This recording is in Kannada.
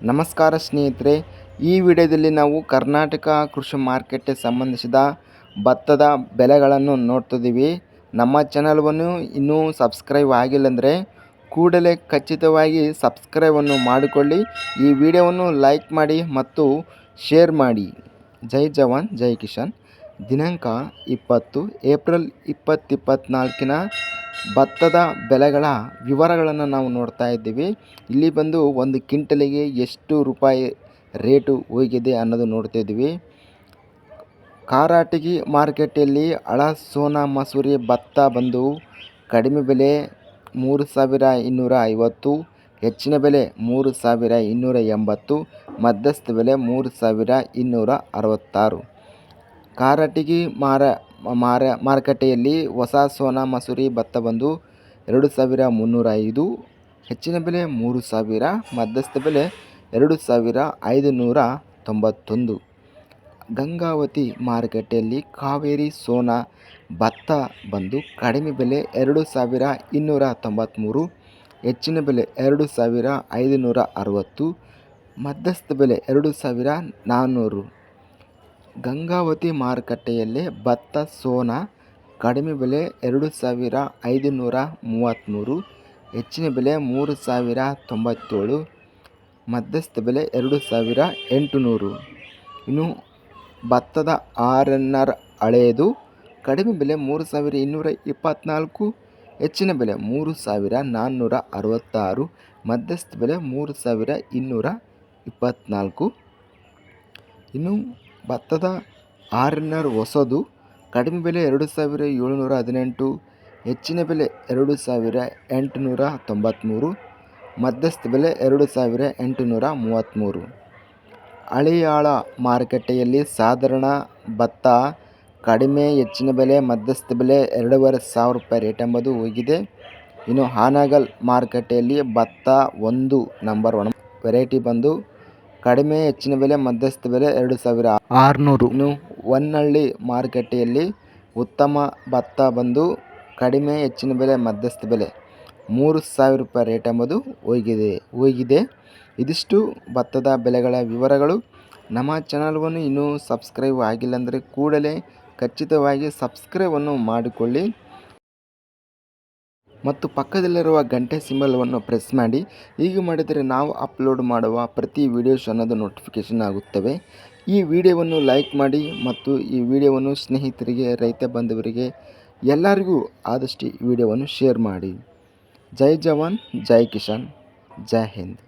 ನಮಸ್ಕಾರ ಸ್ನೇಹಿತರೆ, ಈ ವಿಡಿಯೋದಲ್ಲಿ ನಾವು ಕರ್ನಾಟಕ ಕೃಷಿ ಮಾರ್ಕೆಟ್ಗೆ ಸಂಬಂಧಿಸಿದ ಭತ್ತದ ಬೆಲೆಗಳನ್ನು ನೋಡ್ತಿದ್ದೀವಿ. ನಮ್ಮ ಚಾನಲ್ವನ್ನು ಇನ್ನೂ ಸಬ್ಸ್ಕ್ರೈಬ್ ಆಗಿಲ್ಲಂದರೆ ಕೂಡಲೇ ಖಚಿತವಾಗಿ ಸಬ್ಸ್ಕ್ರೈಬನ್ನು ಮಾಡಿಕೊಳ್ಳಿ. ಈ ವಿಡಿಯೋವನ್ನು ಲೈಕ್ ಮಾಡಿ ಮತ್ತು ಶೇರ್ ಮಾಡಿ. ಜೈ ಜವಾನ್, ಜೈ ಕಿಶನ್ ದಿನಾಂಕ ಇಪ್ಪತ್ತು, ಏಪ್ರಿಲ್ ಇಪ್ಪತ್ತಿಪ್ಪತ್ನಾಲ್ಕಿನ ಭತ್ತದ ಬೆಲೆಗಳ ವಿವರಗಳನ್ನು ನಾವು ನೋಡ್ತಾ ಇದ್ದೀವಿ. ಇಲ್ಲಿ ಬಂದು ಒಂದು ಕಿಂಟಲಿಗೆ ಎಷ್ಟು ರೂಪಾಯಿ ರೇಟು ಹೋಗಿದೆ ಅನ್ನೋದು ನೋಡ್ತಾ ಇದ್ದೀವಿ. ಕಾರಾಟಗಿ ಮಾರ್ಕೆಟಲ್ಲಿ ಹಳ ಸೋನಾ ಮಸೂರಿ ಭತ್ತ ಬಂದು ಕಡಿಮೆ ಬೆಲೆ ಮೂರು ಸಾವಿರ ಇನ್ನೂರ ಐವತ್ತು, ಹೆಚ್ಚಿನ ಬೆಲೆ ಮೂರು ಸಾವಿರ ಇನ್ನೂರ ಎಂಬತ್ತು, ಮಧ್ಯಸ್ಥ ಬೆಲೆ ಮೂರು ಸಾವಿರ ಇನ್ನೂರ ಅರವತ್ತಾರು. ಕಾರಟಗಿ ಮಾರ ಮಾರ, ಮಾರುಕಟ್ಟೆಯಲ್ಲಿ ಹೊಸ ಸೋನಾ ಮಸೂರಿ ಭತ್ತ ಬಂದು ಎರಡು ಸಾವಿರ ಮುನ್ನೂರ ಐದು, ಹೆಚ್ಚಿನ ಬೆಲೆ ಮೂರು ಸಾವಿರ, ಮಧ್ಯಸ್ಥ ಬೆಲೆ ಎರಡು ಸಾವಿರ ಐದು ನೂರ ತೊಂಬತ್ತೊಂದು. ಗಂಗಾವತಿ ಮಾರುಕಟ್ಟೆಯಲ್ಲಿ ಕಾವೇರಿ ಸೋನಾ ಭತ್ತ ಬಂದು ಕಡಿಮೆ ಬೆಲೆ ಎರಡು ಸಾವಿರ ಇನ್ನೂರ ತೊಂಬತ್ತ್ಮೂರು ಹೆಚ್ಚಿನ ಬೆಲೆ ಎರಡು ಸಾವಿರ ಐದುನೂರ ಅರುವತ್ತು, ಮಧ್ಯಸ್ಥ ಬೆಲೆ ಎರಡು ಸಾವಿರ ನಾನ್ನೂರು. ಗಂಗಾವತಿ ಮಾರುಕಟ್ಟೆಯಲ್ಲಿ ಭತ್ತ, ಸೋನಾ, ಕಡಿಮೆ ಬೆಲೆ ಎರಡು ಸಾವಿರ ಐದುನೂರ ಮೂವತ್ತ್ಮೂರು, ಹೆಚ್ಚಿನ ಬೆಲೆ ಮೂರು ಸಾವಿರ ತೊಂಬತ್ತೇಳು, ಮಧ್ಯಸ್ಥ ಬೆಲೆ ಎರಡು ಸಾವಿರ ಎಂಟುನೂರು. ಇನ್ನು ಭತ್ತದ ಆರ್ ಎನ್ ಆರ್ ಹಳೆಯದು, ಕಡಿಮೆ ಬೆಲೆ ಮೂರು ಸಾವಿರ ಇನ್ನೂರ ಇಪ್ಪತ್ತ್ನಾಲ್ಕು, ಹೆಚ್ಚಿನ ಬೆಲೆ ಮೂರು ಸಾವಿರ ನಾನ್ನೂರ ಅರವತ್ತಾರು, ಮಧ್ಯಸ್ಥ ಬೆಲೆ ಮೂರು ಸಾವಿರ ಇನ್ನೂರ ಇಪ್ಪತ್ತ್ನಾಲ್ಕು. ಇನ್ನು ಭತ್ತದ ಆರ್ ಎನ್ ಆರ್ ಹೊಸದು ಕಡಿಮೆ ಬೆಲೆ ಎರಡು ಸಾವಿರ ಏಳುನೂರ ಹದಿನೆಂಟು, ಹೆಚ್ಚಿನ ಬೆಲೆ ಎರಡು ಸಾವಿರ ಎಂಟುನೂರ ತೊಂಬತ್ತ್ಮೂರು ಮಧ್ಯಸ್ಥ ಬೆಲೆ ಎರಡು ಸಾವಿರ ಎಂಟುನೂರ ಮೂವತ್ತ್ಮೂರು ಹಳಿಯಾಳ ಮಾರುಕಟ್ಟೆಯಲ್ಲಿ ಸಾಧಾರಣ ಭತ್ತ ಕಡಿಮೆ, ಹೆಚ್ಚಿನ ಬೆಲೆ, ಮಧ್ಯಸ್ಥ ಬೆಲೆ ಎರಡೂವರೆ ಸಾವಿರ ರೂಪಾಯಿ ರೇಟ್ ಎಂಬುದು ಹೋಗಿದೆ. ಇನ್ನು ಹಾನಗಲ್ ಮಾರುಕಟ್ಟೆಯಲ್ಲಿ ಭತ್ತ ಒಂದು ನಂಬರ್ ಒನ್ ವೆರೈಟಿ ಬಂದು ಕಡಿಮೆ ಹೆಚ್ಚಿನ ಬೆಲೆ ಮಧ್ಯಸ್ಥ ಬೆಲೆ ಎರಡು ಸಾವಿರ. ಆರುನೂರು. ಇನ್ನು ಹೊನ್ನಳ್ಳಿ ಮಾರುಕಟ್ಟೆಯಲ್ಲಿ ಉತ್ತಮ ಭತ್ತ ಬಂದು ಕಡಿಮೆ ಹೆಚ್ಚಿನ ಬೆಲೆ ಮಧ್ಯಸ್ಥ ಬೆಲೆ ಮೂರು ಸಾವಿರ ರೂಪಾಯಿ ರೇಟ್ ಎಂಬುದು ಹೋಗಿದೆ ಹೋಗಿದೆ. ಇದಿಷ್ಟು ಭತ್ತದ ಬೆಲೆಗಳ ವಿವರಗಳು. ನಮ್ಮ ಚಾನಲ್ವನ್ನು ಇನ್ನೂ ಸಬ್ಸ್ಕ್ರೈಬ್ ಆಗಿಲ್ಲ ಅಂದರೆ ಕೂಡಲೇ ಖಚಿತವಾಗಿ ಸಬ್ಸ್ಕ್ರೈಬನ್ನು ಮಾಡಿಕೊಳ್ಳಿ. ಮತ್ತು ಪಕ್ಕದಲ್ಲಿರುವ ಗಂಟೆ ಸಿಂಬಲವನ್ನು ಪ್ರೆಸ್ ಮಾಡಿ. ಹೀಗೆ ಮಾಡಿದರೆ ನಾವು ಅಪ್ಲೋಡ್ ಮಾಡುವ ಪ್ರತಿ ವಿಡಿಯೋಸ್ ಅನ್ನೋದು ನೋಟಿಫಿಕೇಷನ್ ಆಗುತ್ತವೆ. ಈ ವಿಡಿಯೋವನ್ನು ಲೈಕ್ ಮಾಡಿ ಮತ್ತು ಈ ವಿಡಿಯೋವನ್ನು ಸ್ನೇಹಿತರಿಗೆ, ರೈತ ಬಂಧುವರಿಗೆ, ಎಲ್ಲರಿಗೂ ಆದಷ್ಟು ಈ ವಿಡಿಯೋವನ್ನು ಶೇರ್ ಮಾಡಿ. ಜೈ ಜವಾನ್, ಜೈ ಕಿಶನ್ ಜೈ ಹಿಂದ್.